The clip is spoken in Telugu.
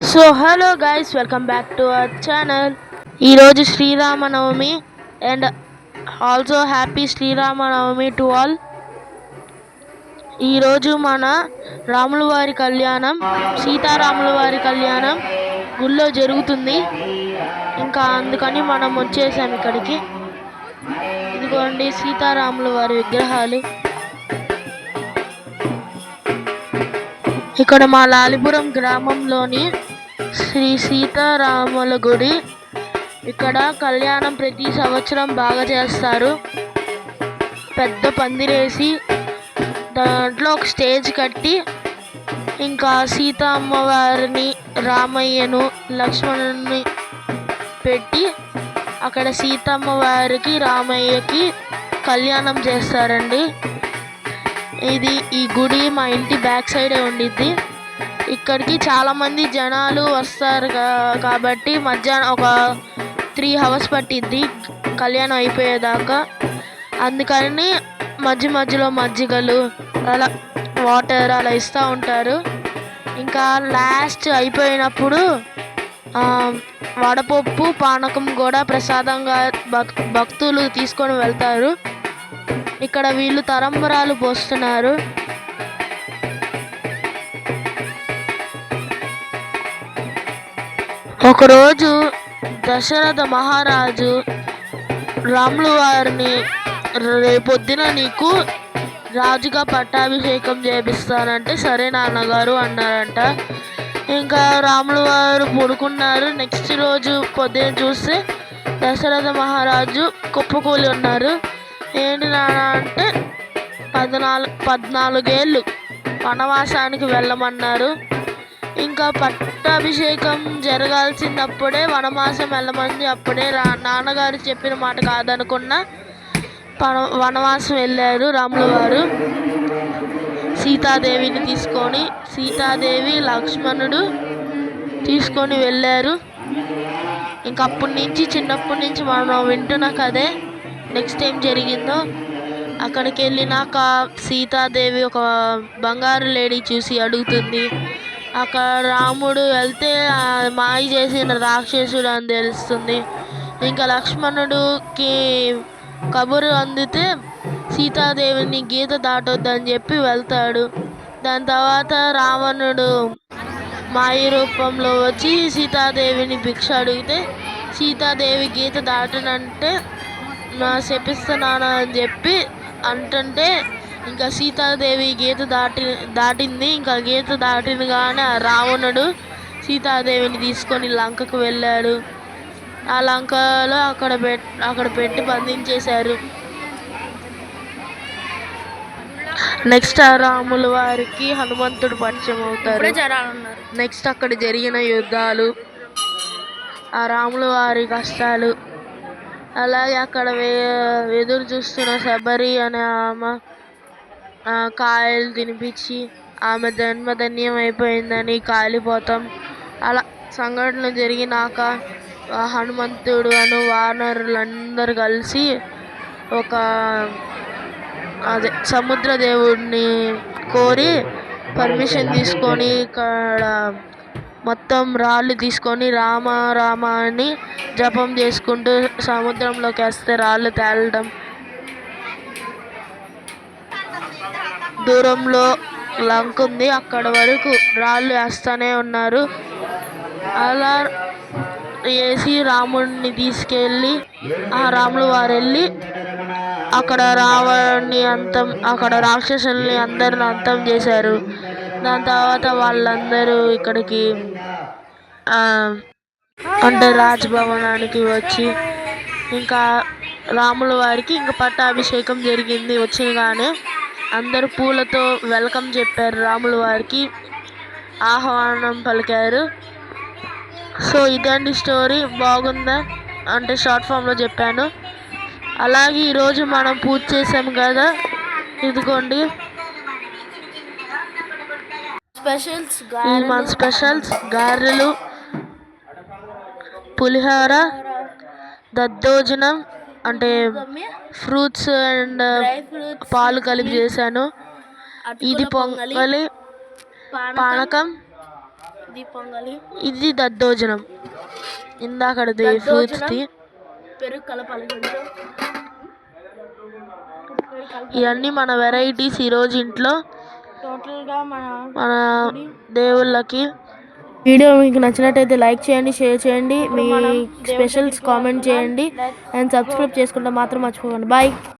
So hello guys welcome back to our channel ఈరోజు Sriramanavami and also happy Sriramanavami to all ఈరోజు మన రాముల వారి కళ్యాణం సీతారాముల వారి కళ్యాణం గుళ్ళో జరుగుతుంది. ఇంకా అందుకని మనం వచ్చేసాం ఇక్కడికి. ఇదిగోండి సీతారాముల వారి విగ్రహాలు. ఇక్కడ మా లాలిపురం గ్రామంలోని శ్రీ సీతారాముల గుడి. ఇక్కడ కళ్యాణం ప్రతి సంవత్సరం బాగా చేస్తారు. పెద్ద పందిరేసి దాంట్లో ఒక స్టేజ్ కట్టి ఇంకా సీతమ్మవారిని రామయ్యను లక్ష్మణుని పెట్టి అక్కడ సీతమ్మ వారికి రామయ్యకి కళ్యాణం చేస్తారండి. ఇది ఈ గుడి మా ఇంటి బ్యాక్ సైడే ఉండిద్ది. ఇక్కడికి చాలా మంది జనాలు వస్తారు కాబట్టి మధ్యాహ్నం ఒక త్రీ అవర్స్ పట్టిద్ది. కళ్యాణం అయిపోయేదాకా. అందుకని మధ్య మధ్యలో మజ్జిగలు అలా వాటర్ అలా ఇస్తూ ఉంటారు. ఇంకా లాస్ట్ అయిపోయినప్పుడు వడపప్పు పానకం కూడా ప్రసాదంగా భక్ భక్తులు తీసుకొని వెళ్తారు. ఇక్కడ వీళ్ళు తరంబరాలు పోస్తున్నారు. ఒకరోజు దశరథ మహారాజు రాములు వారిని రేపొద్దున నీకు రాజుగా పట్టాభిషేకం చేపిస్తానంటే సరే నాన్నగారు అన్నారంట. ఇంకా రాములు వారు పడుకున్నారు. నెక్స్ట్ రోజు పొద్దున చూస్తే దశరథ మహారాజు కుప్పకూలి ఉన్నారు. ఏంటి నాన్న అంటే పద్నాలుగు పద్నాలుగేళ్ళు వనవాసానికి వెళ్ళమన్నారు. ఇంకా పట్టాభిషేకం జరగాల్సిందప్పుడే వనవాసం వెళ్ళమని అప్పుడే రా నాన్నగారు చెప్పిన మాట కాదనుకున్న పన- వనవాసం వెళ్ళారు రాముల వారు. సీతాదేవిని తీసుకొని సీతాదేవి లక్ష్మణుడు తీసుకొని వెళ్ళారు. ఇంకా అప్పటి నుంచి చిన్నప్పటి నుంచి మనం వింటున్న కదే నెక్స్ట్ ఏం జరిగిందో. అక్కడికి వెళ్ళినాక సీతాదేవి ఒక బంగారు లేడీ చూసి అడుగుతుంది. అక్కడ రాముడు వెళ్తే మాయ చేసిన రాక్షసుడు అని తెలుస్తుంది. ఇంకా లక్ష్మణుడికి కబురు అందితే సీతాదేవిని గీత దాటొద్దని చెప్పి వెళ్తాడు. దాని తర్వాత రావణుడు మాయ రూపంలో వచ్చి సీతాదేవిని భిక్ష అడిగితే సీతాదేవి గీత దాటనంటే నా శపిస్తున్నాను అని చెప్పి అంటుంటే ఇంకా సీతాదేవి గీత దాటి దాటింది. ఇంకా గీత దాటినగానే ఆ రావణుడు సీతాదేవిని తీసుకొని లంకకు వెళ్ళాడు. ఆ లంకలో అక్కడ పెట్ అక్కడ పెట్టి బంధించేశారు. నెక్స్ట్ ఆ రాముల వారికి హనుమంతుడు పరిచయం అవుతారు. నెక్స్ట్ అక్కడ జరిగిన యుద్ధాలు ఆ రాముల వారి కష్టాలు. అలాగే అక్కడ ఎదురు చూస్తున్న శబరి అనే ఆమె కాయలు తినిపించి ఆమె జన్మధన్యం అయిపోయిందని కాలిపోతాం. అలా సంఘటనలు జరిగినాక హనుమంతుడు అను వానరులందరూ కలిసి ఒక అదే సముద్ర దేవుడిని కోరి పర్మిషన్ తీసుకొని ఇక్కడ మొత్తం రాళ్ళు తీసుకొని రామ రామ అని జపం చేసుకుంటూ సముద్రంలోకి వేస్తే రాళ్ళు తేలడం. దూరంలో లంక ఉంది. అక్కడ వరకు రాళ్ళు వేస్తూనే ఉన్నారు. అలా వేసి రాముడిని తీసుకెళ్ళి ఆ రాములు వారు వెళ్ళి అక్కడ రావణ్ణి అంతం అక్కడ రాక్షసుల్ని అందరిని అంతం చేశారు. దాని తర్వాత వాళ్ళందరూ ఇక్కడికి అంటే రాజభవనానికి వచ్చి ఇంకా రాముల వారికి ఇంకా పట్టాభిషేకం జరిగింది. వచ్చినగానే అందరూ పూలతో వెల్కమ్ చెప్పారు రాముల వారికి. ఆహ్వానం పలికారు. సో ఇదండి స్టోరీ. బాగుందా? అంటే షార్ట్ ఫామ్లో చెప్పాను. అలాగే ఈరోజు మనం పూజ చేసాం కదా? ఇదిగోండి. స్పెషల్స్ మన స్పెషల్స్ గారెలు పులిహోర దద్దోజనం అంటే ఫ్రూట్స్ అండ్ పాలు కలిపి చేశాను. ఇది పొంగలి పానకం ఇది పొంగలి. ఇది దద్దోజనం. దద్దోజనం. ఫ్రూట్స్ది. పెరుగు కలపాలి కొంచెం ఇవన్నీ మన వెరైటీస్ ఈరోజు ఇంట్లో. టోటల్గా మన మన దేవుళ్ళకి. వీడియో మీకు నచ్చినట్టయితే లైక్ చేయండి షేర్ చేయండి. మీ స్పెషల్స్ కామెంట్ చేయండి. అండ్ సబ్స్క్రైబ్ చేసుకుంటే మాత్రం మర్చిపోకండి. బాయ్